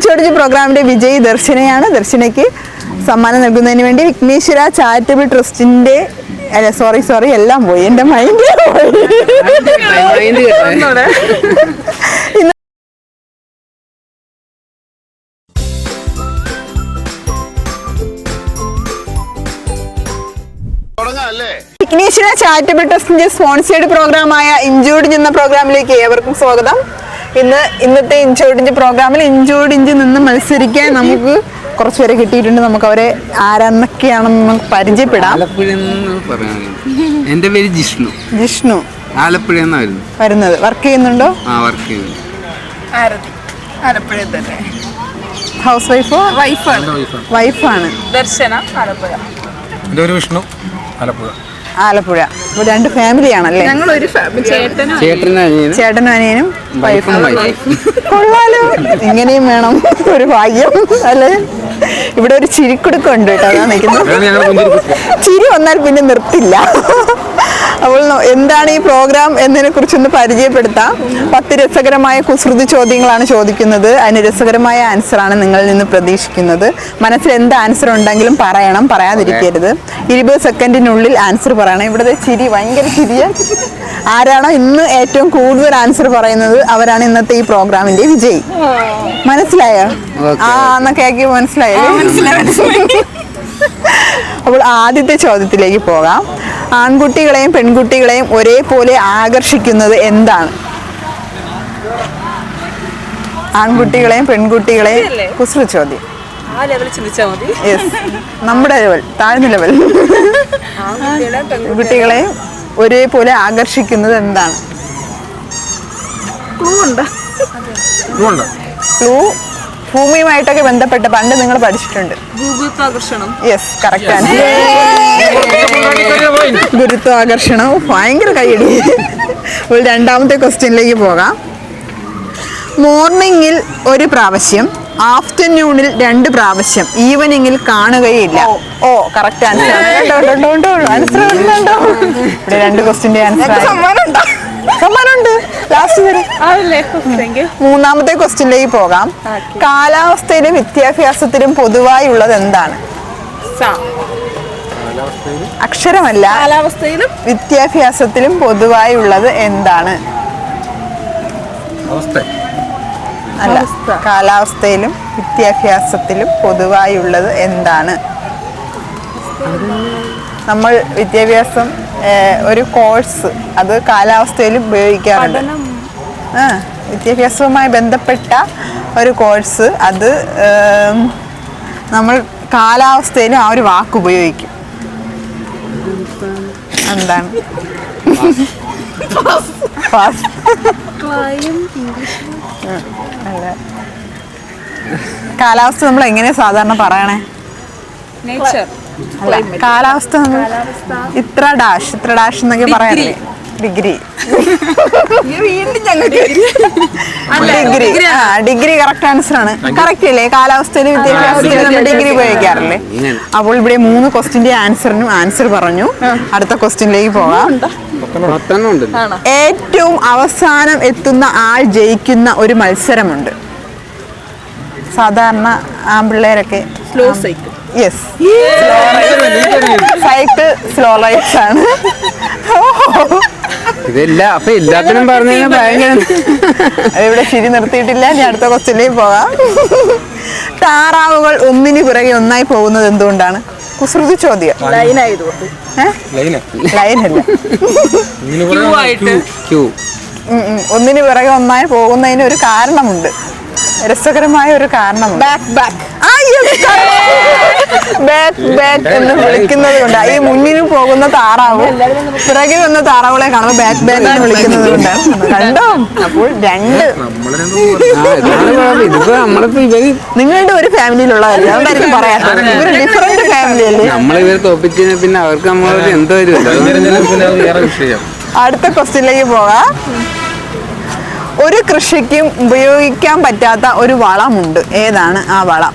ഇൻഷോർജ് പ്രോഗ്രാമിന്റെ വിജയി ദർശനയാണ്. ദർശനയ്ക്ക് സമ്മാനം നൽകുന്നതിന് വേണ്ടി വിഘ്നേശ്വര ചാരിറ്റബിൾ ട്രസ്റ്റിന്റെ അല്ല സോറി സോറി എല്ലാം പോയി. എന്റെ മൈൻഡ് വിഘ്നേശ്വര ചാരിറ്റബിൾ ട്രസ്റ്റിന്റെ സ്പോൺസേഡ് പ്രോഗ്രാമായ ഇഞ്ചോടിഞ്ച് എന്ന പ്രോഗ്രാമിലേക്ക് ഏവർക്കും സ്വാഗതം. ഇന്ന് ഇന്നത്തെ ഇഞ്ചോടിഞ്ച് പ്രോഗ്രാമിൽ ഇഞ്ചോടിഞ്ച് നിന്ന് മത്സരിക്കാൻ നമുക്ക് കുറച്ച് പേരെ കിട്ടിയിട്ടുണ്ട്. നമുക്ക് അവരെ ആരാന്നൊക്കെയാണെന്ന് നമുക്ക് പരിചയപ്പെടാം. എന്റെ പേര് ജിഷ്ണു. ജിഷ്ണു. ആലപ്പുഴ വരുന്നത്. വർക്ക് ചെയ്യുന്നുണ്ടോ? ആ വർക്ക് ചെയ്യുന്നത് ആരതി. ആലപ്പുഴ തന്നെ. ഹൗസ് വൈഫോ വൈഫാണ് വൈഫാണ് ദർശന ആലപ്പുഴ. എന്റെ വിഷ്ണു. ആലപ്പുഴ. ആലപ്പുഴ. അപ്പൊ രണ്ട് ഫാമിലിയാണല്ലേ ഞങ്ങൾ ഒരു ഫാമിലി ചേട്ടനും ചേട്ടനും അനിയനും. വൈഫും വൈഫും. കൊള്ളാലോ. ഇങ്ങനെയും വേണം. ഒരു ഭാഗ്യം അല്ലേ? ഇവിടെ ഒരു ചിരിക്കുടുക്കുണ്ട് കേട്ടോ. അതാ നിൽക്കുന്നത്. ചിരി വന്നാൽ പിന്നെ നിർത്തില്ല. അപ്പോൾ എന്താണ് ഈ പ്രോഗ്രാം എന്നതിനെ കുറിച്ചൊന്ന് പരിചയപ്പെടുത്താം. പത്ത് രസകരമായ കുസൃതി ചോദ്യങ്ങളാണ് ചോദിക്കുന്നത്. അതിന് രസകരമായ ആൻസറാണ് നിങ്ങളിൽ നിന്ന് പ്രതീക്ഷിക്കുന്നത്. മനസ്സിൽ എന്ത് ആൻസർ ഉണ്ടെങ്കിലും പറയണം പറയാതിരിക്കരുത്. ഇരുപത് സെക്കൻഡിനുള്ളിൽ ആൻസർ പറയണം. ഇവിടുത്തെ ചിരി ഭയങ്കര ചിരിയ. ആരാണോ ഇന്ന് ഏറ്റവും കൂടുതൽ ആൻസർ പറയുന്നത്? അവരാണ് ഇന്നത്തെ ഈ പ്രോഗ്രാമിന്റെ വിജയി. മനസ്സിലായോ. ആ എന്നൊക്കെ ആക്കി മനസ്സിലായോ. അപ്പോൾ ആദ്യത്തെ ചോദ്യത്തിലേക്ക് പോകാം. ആൺകുട്ടികളെയും പെൺകുട്ടികളെയും ഒരേപോലെ ആകർഷിക്കുന്നത് എന്താണ്? ആൺകുട്ടികളെയും പെൺകുട്ടികളെയും? കുസൃ ചോദ്യം. ആ ലെവൽ ചിന്തിച്ചാൽ മതി. നമ്മുടെ ലെവൽ താഴ്ന്ന ലെവൽ. കുട്ടികളെ ഒരേപോലെ ആകർഷിക്കുന്നത് എന്താണ്? ക്ലൂ ഉണ്ട്? ക്ലൂ ഭൂമിയുമായിട്ടൊക്കെ ബന്ധപ്പെട്ട് പണ്ട് നിങ്ങൾ പഠിച്ചിട്ടുണ്ട്. ഗുരുത്വാകർഷണം യെസ് കറക്റ്റ് ആണ് ഗുരുത്വാകർഷണം. ഭയങ്കര കൈയടി ഒരു രണ്ടാമത്തെ ക്വസ്റ്റ്യനിലേക്ക് പോകാം. മോർണിംഗിൽ ഒരു പ്രാവശ്യം ആഫ്റ്റർനൂണിൽ രണ്ട് പ്രാവശ്യം ഈവനിങ്ങിൽ കാണുകയില്ല. ഓ കറക്റ്റ് ആൻസർ ആൻസർ ഇവിടെ രണ്ട് ക്വസ്റ്റിന്റെ ആൻസർ സമ്മാനമുണ്ട് ലാസ്റ്റ് വരെ. മൂന്നാമത്തെ ക്വസ്റ്റ്യനിലേക്ക് പോകാം. കാലാവസ്ഥയിലും വിദ്യാഭ്യാസത്തിലും പൊതുവായി ഉള്ളത് എന്താണ് അക്ഷരമല്ല. കാലാവസ്ഥയിലും? വിദ്യാഭ്യാസത്തിലും പൊതുവായി ഉള്ളത് എന്താണ്? അവസ്ഥ. അല്ല കാലാവസ്ഥയിലും വിദ്യാഭ്യാസത്തിലും പൊതുവായി ഉള്ളത് എന്താണ് നമ്മൾ വിദ്യാഭ്യാസം ഒരു കോഴ്സ് അത് കാലാവസ്ഥയിൽ ഉപയോഗിക്കാറുണ്ട്. ആ വിദ്യാഭ്യാസവുമായി ബന്ധപ്പെട്ട ഒരു കോഴ്സ്. അത് നമ്മൾ കാലാവസ്ഥയിലും ആ ഒരു വാക്ക് ഉപയോഗിക്കും. എന്താണ്? കാലാവസ്ഥ നമ്മൾ എങ്ങനെയാ സാധാരണ പറയണേ? നേച്ചർ. കാലാവസ്ഥ ഇത്ര ഡാഷ് ഇത്ര ഡാഷ് എന്നൊക്കെ പറയാറില്ലേ? ഡിഗ്രി വീണ്ടും ഞങ്ങൾക്ക് ഡിഗ്രി ആ ഡിഗ്രി കറക്റ്റ് ആൻസർ ആണ്. കറക്റ്റ് അല്ലേ കാലാവസ്ഥയിൽ വിദ്യാഭ്യാസത്തിൽ നമ്മൾ ഡിഗ്രി ഉപയോഗിക്കാറില്ലേ. അപ്പോൾ ഇവിടെ മൂന്ന് ക്വസ്റ്റിന്റെ ആൻസറിനും ആൻസർ പറഞ്ഞു. അടുത്ത ക്വസ്റ്റിനിലേക്ക് പോകാം. ഉണ്ട് ഏറ്റവും അവസാനം എത്തുന്ന ആൾ ജയിക്കുന്ന ഒരു മത്സരമുണ്ട്. സാധാരണ ആൺപിള്ളേരൊക്കെ slow cycle yes cycle slow rides ആണ്. ഇതെല്ലാം അപ്പൊ എല്ലാത്തിനും പറഞ്ഞു കഴിഞ്ഞാൽ ഭയങ്കര ഇവിടെ ശരി നിർത്തിയിട്ടില്ല ഞാൻ അടുത്ത ക്വസ്റ്റ്യനിലേക്ക് പോകാം. താറാവുകൾ ഒന്നിന് പിറകെ ഒന്നായി പോകുന്നത് എന്തുകൊണ്ടാണ്? കുസൃതി ചോദ്യം. ലൈനല്ല. ഒന്നിന് പിറകെ ഒന്നായി പോകുന്നതിന് ഒരു കാരണമുണ്ട്. രസകരമായ ഒരു കാരണം. ബാക്ക് ബാക്ക് ബാക്ക് ബാക്ക് എന്ന് വിളിക്കുന്നത് കൊണ്ട് ഈ മുന്നിന് പോകുന്ന താറാവ് പിറകിൽ വന്ന താറാവുകളെ കാണുമ്പോൾ ബാക്ക് ബാക്ക് എന്ന് വിളിക്കുന്നത് കൊണ്ട് കണ്ടോ? അപ്പോൾ രണ്ട്. നിങ്ങളുടെ ഒരു ഫാമിലിയിലുള്ളതല്ല അതുകൊണ്ടായിരിക്കും പറയാത്തത് ഇവർ ഡിഫറെന്റ് ഫാമിലി അല്ലേ? നമ്മളിവരെ തോപ്പിച്ചതിന് പിന്നെ അവർക്ക് എന്തോ ഒരു അടുത്ത ക്വസ്റ്റ്യനിലേക്ക് പോകാം. ഒരു കൃഷിക്കും ഉപയോഗിക്കാൻ പറ്റാത്ത ഒരു വളമുണ്ട്. ഏതാണ് ആ വളം?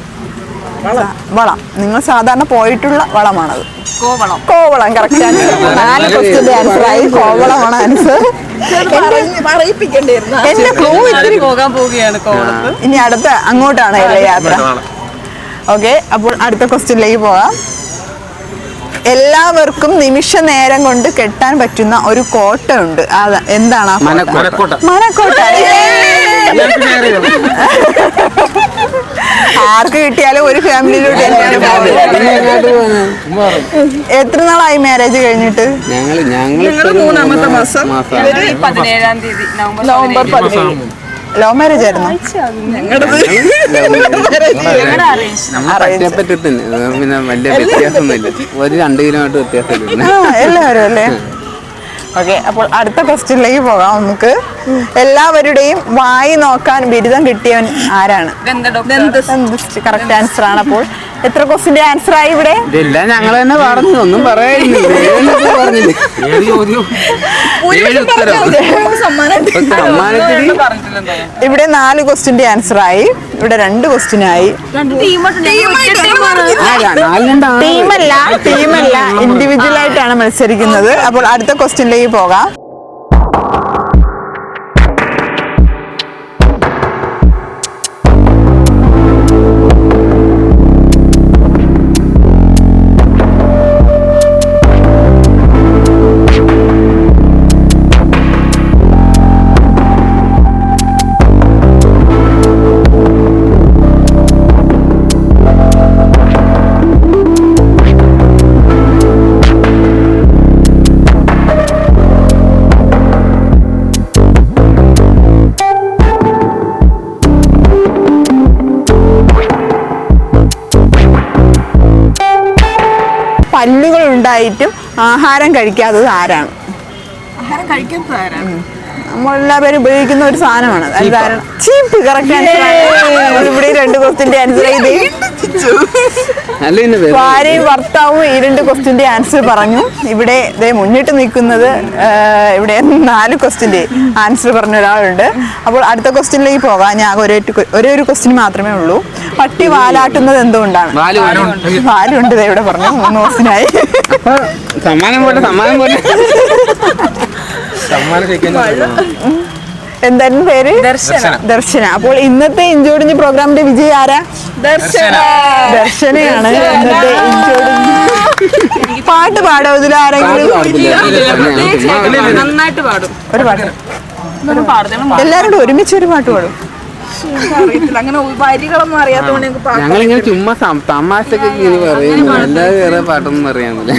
വളം. നിങ്ങൾ സാധാരണ പോയിട്ടുള്ള വളമാണത്. കോവളം. കോവളം കറക്റ്റ് ആൻസർ നാല് ക്വസ്റ്റിന്റെ ആൻസർ ആയി. കോവളമാണ് ആൻസർ എന്റെ ക്ലൂ ഇത്തിരി പോകാൻ പോവുകയാണ് ഇനി അടുത്ത അങ്ങോട്ടാണ് യാത്ര. ഓക്കെ അപ്പോൾ അടുത്ത ക്വസ്റ്റ്യനിലേക്ക് പോകാം. എല്ലാവർക്കും നിമിഷ നേരം കൊണ്ട് കെട്ടാൻ പറ്റുന്ന ഒരു കോട്ട ഉണ്ട് അത് എന്താണ് ആ കോട്ട? മനക്കോട്ട. ആർക്ക് കിട്ടിയാലും ഒരു ഫാമിലിയിലൂടെ. എത്ര നാളായി മാരേജ് കഴിഞ്ഞിട്ട്? ഞങ്ങൾ ഞങ്ങൾ ഞങ്ങൾ മൂന്നാമത്തെ മാസം. മാസം ഇവർ പതിനേഴാം തീയതി നവംബർ നവംബർ പതിനേഴ്. ലവ് മാരേജ് ആയിരുന്നു? പിന്നെ വലിയ വ്യത്യാസമൊന്നുമില്ല. ഒരു രണ്ട് കിലോമീറ്റർ വ്യത്യാസമില്ല. ആ, എല്ലാവരും അല്ലേ? ഓക്കെ അപ്പോൾ അടുത്ത ക്വസ്റ്റ്യനിലേക്ക് പോകാം നമുക്ക്. എല്ലാവരുടെയും വായി നോക്കാൻ ബിരുദം കിട്ടിയവൻ ആരാണ്? കറക്റ്റ് ആൻസർ ആണ് അപ്പോൾ. എത്ര ക്വസ്റ്റിന്റെ ആൻസർ ആയി ഇവിടെ? ഇതെല്ലാം ഞങ്ങൾ തന്നെ പറഞ്ഞു ഒന്നും പറയുന്നില്ല ഇവിടെ നാല് ക്വസ്റ്റിന്റെ ആൻസർ ആയി. ഇവിടെ രണ്ട് ക്വസ്റ്റ്യൻ ആയി. ടീമല്ല ടീമല്ല ഇൻഡിവിജ്വൽ ആയിട്ടാണ് മത്സരിക്കുന്നത്. അപ്പോൾ അടുത്ത ക്വസ്റ്റ്യനിലേക്ക് പോകാം. പല്ലുകൾ ഉണ്ടായിട്ടും ആഹാരം കഴിക്കാത്തത് ആരാണ്? ആഹാരം ആരാണ്? നമ്മളെല്ലാവരും ഉപയോഗിക്കുന്ന ഒരു സാധനമാണ്. ചീപ്പ്. കറക്റ്റ് ആൻസർ ഇവിടെ രണ്ട് ക്വസ്റ്റിന്റെ ആൻസർ ചെയ്ത് ഭാര്യയും ഭർത്താവും ഈ രണ്ട് ക്വസ്റ്റിന്റെ ആൻസർ പറഞ്ഞു. ഇവിടെ ഇതേ മുന്നിട്ട് നിൽക്കുന്നത് ഇവിടെ നാല് ക്വസ്റ്റിന്റെ ആൻസർ പറഞ്ഞ ഒരാളുണ്ട്. അപ്പോൾ അടുത്ത ക്വസ്റ്റിനിലേക്ക് പോകാം. ഞാൻ ഒരേ ഒരു- ക്വസ്റ്റ്യൻ മാത്രമേ ഉള്ളൂ. പട്ടി വാലാട്ടുന്നത് എന്തുകൊണ്ടാണ്? വാൽ വാലുണ്ട് ഇവിടെ പറഞ്ഞു മൂന്ന് ക്വസ്റ്റിനായി അപ്പൊ സമ്മാനം പോലെ സമ്മാനം പോലെ സമ്മാനം എന്തായിരുന്നു പേര്? ദർശന. ദർശന. അപ്പോൾ ഇന്നത്തെ ഇഞ്ചോടിഞ്ച് പ്രോഗ്രാമിന്റെ വിജയ ആരാ? ദർശന. ദർശനയാണ്. ഇന്നത്തെ ഇഞ്ചോടിഞ്ച് പാട്ട് പാടോ? ഇതിൽ ആരെങ്കിലും? നന്നായിട്ട് പാടും. ഒരു പാട്ട്. എല്ലാരും കൂടെ ഒരുമിച്ച് ഒരു പാട്ട് പാടും. അങ്ങനെ വരികളൊന്നും പാട്ട് ഞങ്ങളിങ്ങനെ ചുമ്മാ തമാശക്ക് ഇങ്ങനെ പറയുന്നു അല്ലാതെ വേറെ പാട്ടൊന്നും അറിയാമില്ല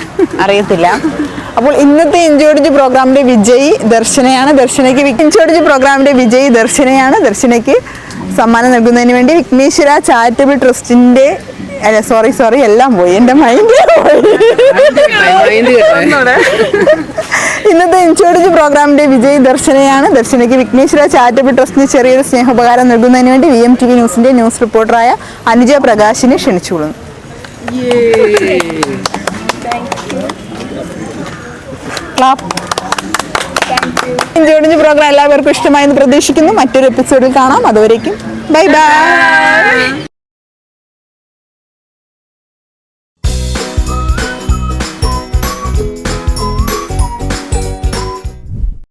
അറിയത്തില്ല. അപ്പോൾ ഇന്നത്തെ ഇഞ്ചോടിജ് പ്രോഗ്രാമിന്റെ വിജയി ദർശനയാണ്. ദർശനയ്ക്ക് ഇഞ്ചോടിജ് പ്രോഗ്രാമിന്റെ പ്രോഗ്രാമിന്റെ വിജയി ദർശനയാണ്. ദർശനയ്ക്ക് സമ്മാനം നൽകുന്നതിന് വേണ്ടി വിഘ്നേശ്വര ചാരിറ്റബിൾ ട്രസ്റ്റിന്റെ അല്ല സോറി സോറി എല്ലാം പോയി. എന്റെ മൈൻഡ് ഇന്നത്തെ ഇൻഷുറൻസ് പ്രോഗ്രാമിന്റെ വിജയ് ദർശനയാണ്. ദർശനയ്ക്ക് വിഘ്നേശ്വര ചാരിറ്റബിൾ ട്രസ്റ്റിന് ചെറിയൊരു സ്നേഹോപകാരം നൽകുന്നതിന് വേണ്ടി വി എം ടി വി ന്യൂസിന്റെ ന്യൂസ് റിപ്പോർട്ടറായ അനുജ പ്രകാശിനെ ക്ഷണിച്ചുകൊള്ളുന്നു. ക്ലാപ്പ്. ഇഞ്ചോടിഞ്ച് പ്രോഗ്രാം എല്ലാവർക്കും ഇഷ്ടമായെന്ന് പ്രതീക്ഷിക്കുന്നു. മറ്റൊരു എപ്പിസോഡിൽ കാണാം. അതുവരേക്കും ബൈ ബൈ